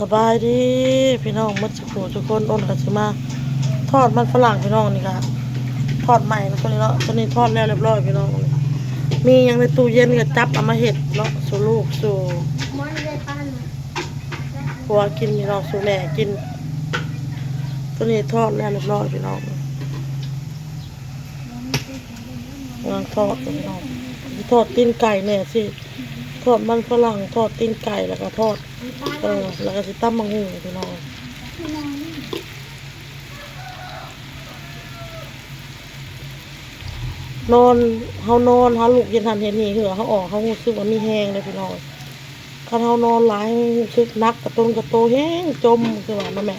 สบายดีพี่น้องมัดสุขทุกคนโอนกันสิมาทอดมันฝรั่งพี่น้องนี่ค่ะทอดใหม่แล้วตัวนี้เนาะตัวนี้ทอดแล้วเรียบร้อยพี่น้องมียังในตู้เย็นก็จับเอามาเห็ดเนาะสู่ลูกสู่มันได้ปั้นผัวกินพี่น้องสู่แม่กิน ตัวนี้ทอดแล้วเรียบร้อยพี่น้องกำลังทอดพี่น้องทอดตีนไก่เนี่ยสิทอดมันฝรั่งทอดตีนไก่แล้วก็ทอด เออแล้วก็สิตั้มมังหูพี่น้องนอนเฮานอนเฮาลูกเย็นทันเห็นนี่คือเฮาออกเฮารู้สึกว่ามีแห้งเลยพี่น้องคันเฮานอนหลายรู้สึกนักกระตุนกระโตแห้งจมคือว่าแม่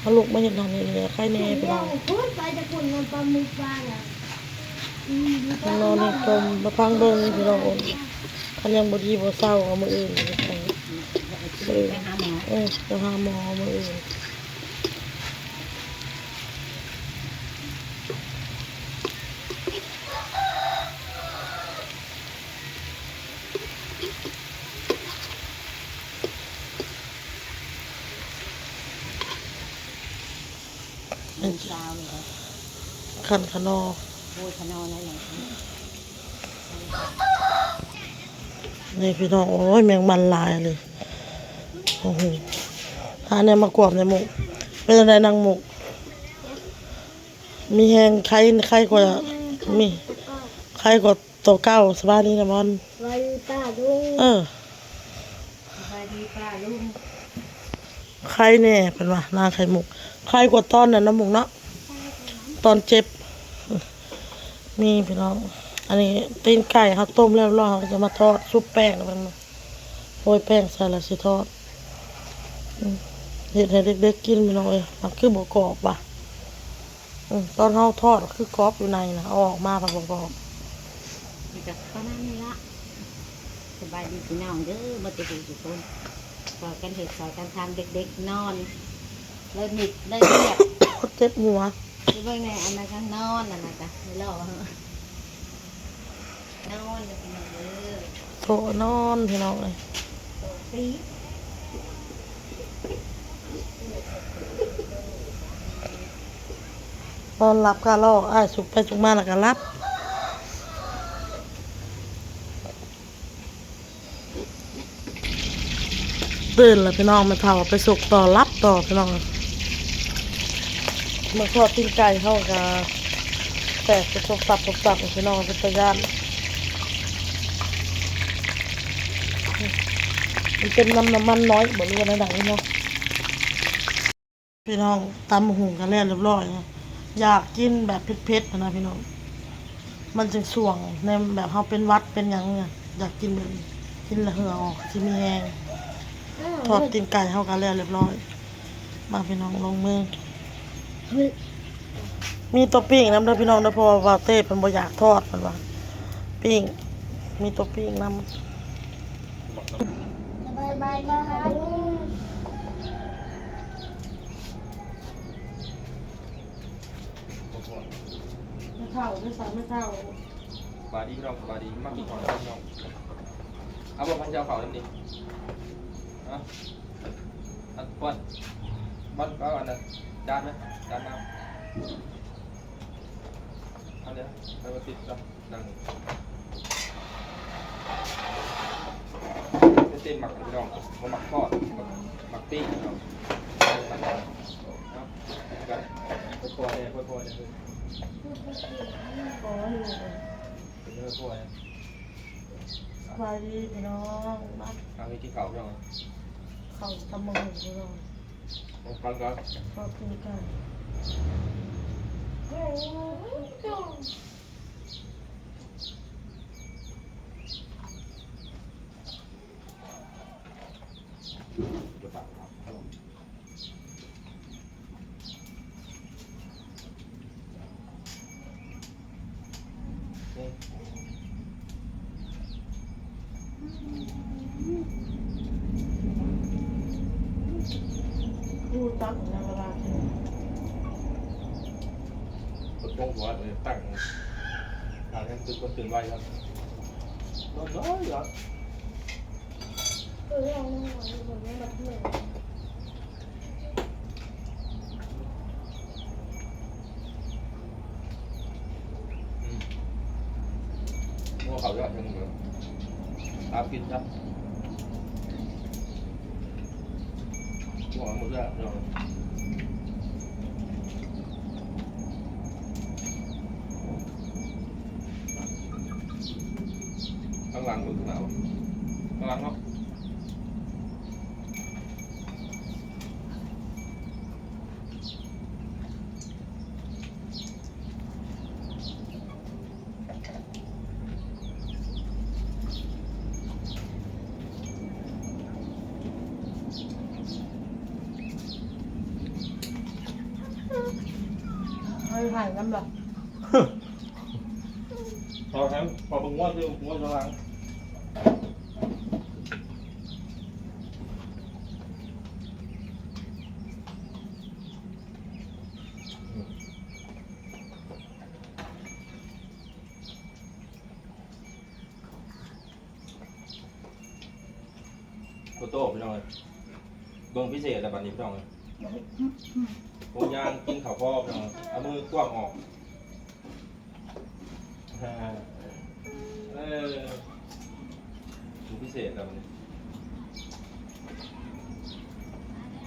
เฮาลูกไม่เห็นทันเห็นนี่ใครแน่พี่น้องพูดไปจะปุ่นมันปลาหมึกบ้านอนอนให้จมมาพังเบิ่งพี่น้องคันยังบ่ดีบ่เศร้าเอามืออื่น ไปไปมื้ออเออจะหาหมอมื้ออื่นชาวเลย คันขนอโอ้ยขนอนอะไรอย่างนี้นี่พี่น้องโอ้ยแมงมันลายเลย โอ้โหหาเนี่ยมากวบในหมุกเป็นอะไรนางหมุกมีแหงไข่ไข่กว่ามีไข่กว่าตัวเก้าสบายดีนะบอลไว้ตาลุงเออสบายดีป้าลุงไข่แน่เป็นว่านางไข่หมุกไข่กว่าตอนนั้นน้ำหมุกเนาะตอนเจ็บ มีพี่น้อง อันนี้ตีนไก่เขาต้มแล้วรอเขาจะมาทอดซุปแป้งแล้วมันโรยแป้งใส่แล้วสิทอดอืม เห็ดให้เด็กๆกินพี่น้องเอ้ยมันคือบกรอบว่ะอืมตอนเขาทอดคือกรอบอยู่ในนะเอาออกมาผักบกรอบนี่ก็ประมาณนี้ละสบายดีพี่น้องเด้อมาติดทุกคนสอนกันเห็ดสอนกันทำเด็กๆนอนเลยมิดเลยเรียบเจ็บหัวไปเบิ่งในอันนั้นก็นอนอันนั้นก็ไม่รอเหอะนอนเลยพี่น้องเด้อโถนอนพี่น้องเลยโตปี๊ ตอนรับก็ลอกอ้าสุกไปสุกมาแล้วก็รับตื่นแล้วพี่น้องมาเท่าไปสุกต่อรับต่อพี่น้องมาทอดตีนไก่เข้ากับแตกจะตกสับตกสับพี่น้องเป็นตะยานมันเป็นน้ำน้ำมันน้อยบอกเลยว่าไหนๆเนาะพี่น้องตำหุงกันแล้วเรียบร้อยนะ อยากกินแบบเผ็ดๆนะพี่น้อง มันจึงส่วงในแบบเขาเป็นวัดเป็นยังเนี่ยอยากกินแบบนี้กินละเหือออกที่มีแหงทอดตีนไก่เข้ากันแล้วเรียบร้อย มาพี่น้องลงมือ มีตัวปิ้งน้ำเด้อพี่น้องเด้อเพราะว่าวาเต้เป็นบ่อยากทอดมันว่าปิ้ง มีตัวปิ้งน้บายบายมาหาลุงำไม่เท่าไม่ใส่ไม่เท่าบาดีพี่น้องบาดีมากกินของพี่น้องเอาบอกพันเจ้าเขานั่นดิอะอันบอลบอลเอาอันนั้นจานไหมจานน้ำเอาเดี๋ยวไปมาติดจ้ะดังเป็นเต้นหมักพี่น้องมาหมักทอดหมักปิ้งพี่น้องเอากันพอๆเนี่ยพอ ๆเนี่ยเป็นเนื้อพอๆเนี่ยสบายดีพี่น้องมาเอาไปกินข้าวพี่น้องเขาทำมือพี่น้องเองฟังก่อนทอดตีนก่เดี๋ยวปากครับ ดูตักในเวลากินกดตรงหัวเลยตั้งทางนั้นตื่นก็ตื่นไวครับนอนน้อยเหรอ เออลองลองดูแบบนี้แบบนี้มงัว เขายอดยังเหลือตามกินครับงัวหมดแล้วเนาะข้างหลังมึงข้างหนาวข้างหลังเนาะ ให้หายน้ำหลักพอครับพอมึงว่าคือมึงว่าข้างหลังโคโต้พี่น้องเลยเบิ้งพิเศษแต่บัดนี้พี่น้องเลย ผมยางกินข้าวพอกน้องเอามือกว้างออกฮ่าเออดูพิเศษแต่บัดนี้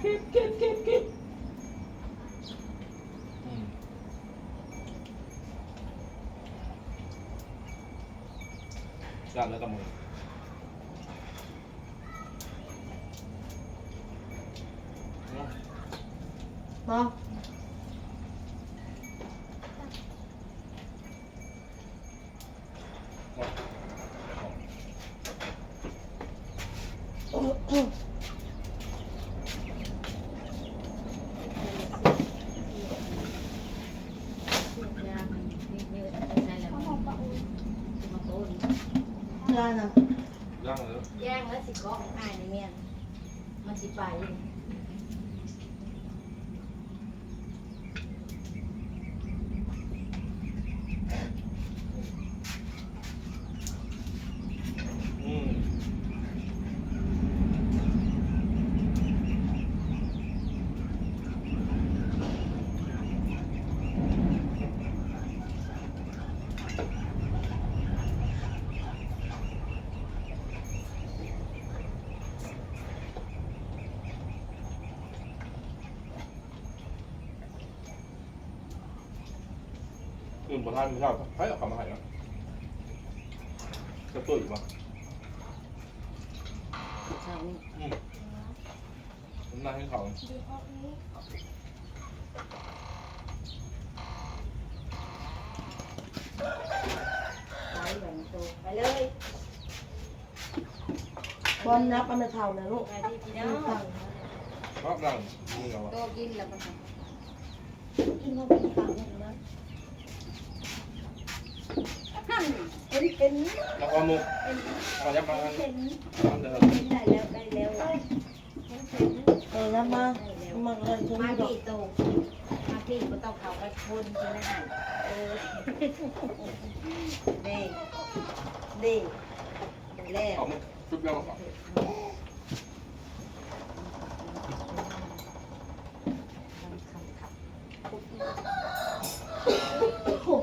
เก็บเก็บเก็บเก็บอืมรับแล้วกับมือเนาะอืมยว ข้าวหอมปลาอุ้ย มาโต้น ได้นะ ย่างเลย แย่งแล้วสิเกาะอ้ายในเมียนมันสิไป อื่นประทานไม่ชอบใครเอาคำมาให้เนาะจะตุ้ยป่ะเช้านี้อืมผมนั่งให้เขาดูออกนี้ไปแบบโตไปเลยบอลนับเอาไปเท่าเลยลูกไปที่พี่น้มีองตังค์รอบหลังนี่เราโตกินแล้วมันกินเข้าไปในปากหมดแล้ว หั่นเป็นเป็นแล้วก็มุกเอายับมาเป็นเดิมได้แล้วได้แล้วเออนับมามาเลยจะมาไม่ดอกพี่โตมาพี่ก็ต้องเขาไปคนใช่ไหมหั่นเออดีดีแล้วเอามุกชุดเดียวก่อน โอ้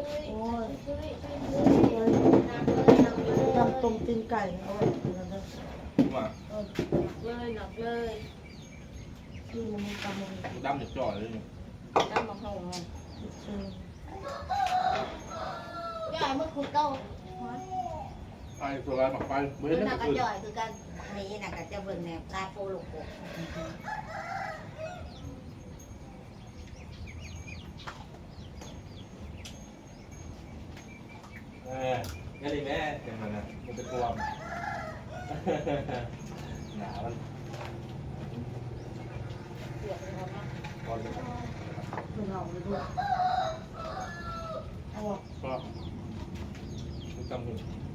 ย ช่วยช่วย เอ้ย น้ำเลยน้ำเลย ต้มตีนไก่เอาไว้กินกันเด้อมาเออเลยหนักเลยที่มันตำมันดำหนึ่งจ่อเลยนี่น้ำมะฮงเออย่อยเมื่อคุณเต้าไอ้ตัวอะไรมาไปเมื่อคือนั้นกกระคือจ่อยคือกันนี่นักกระจะเบิ่งแนวตาโฟลูกโก เอ อนี่ดิแม่เป็นมันนะมันเป็นตัวหนามันเสียบเลยนะพอจะคุณเอาเลยด้วยเอาออกก็จำถึงดูแ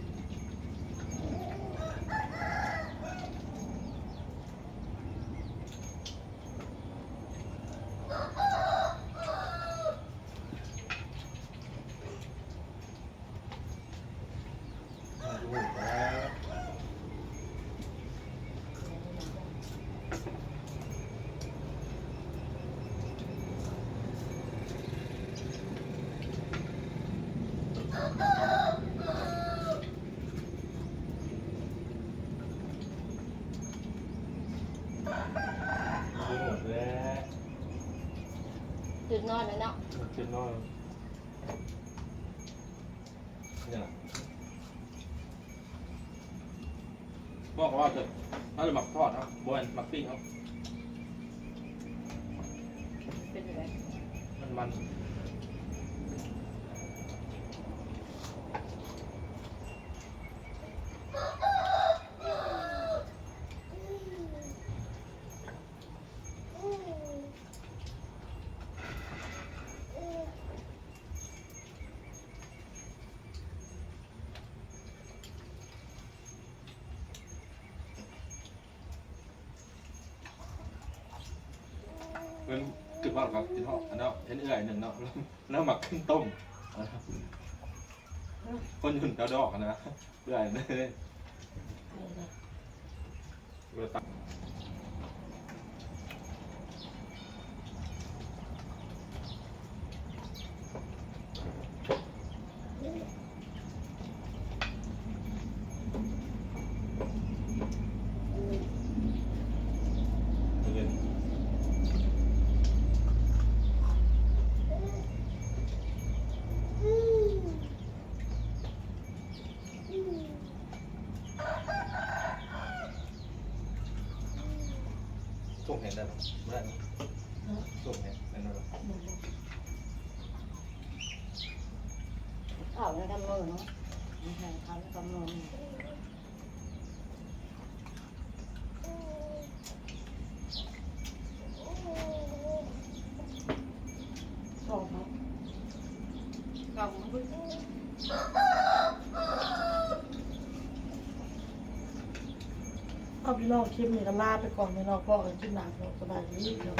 หจุดนอนแล้เนาะยุดน้อยเนี่ยบอกว่าจะถ้าเราหมักทอดครับบนหมักปิ้งครับเป็นยังไงมันมัน มันคือว่าครับกินทอดอันนั้นเห็นเอื่อยหนึ่งเนาะแล้วแล้วหมักขึ้นต้มนะครับคนหยุ่นเดาดอกอะนะเอื่อยเลย เวลาตัก เห็นได้ไหมไม่ได้ส่งเห็นได้ไหมเอาแล้วทำมือเนาะไม่ใช่เขาในกำมือ สองครับ กำมือ เอพี่น้องคลิปนี้ก็ลาไปก่อนพี่น้องก็กันกินหนังสบายดีเดี๋ยว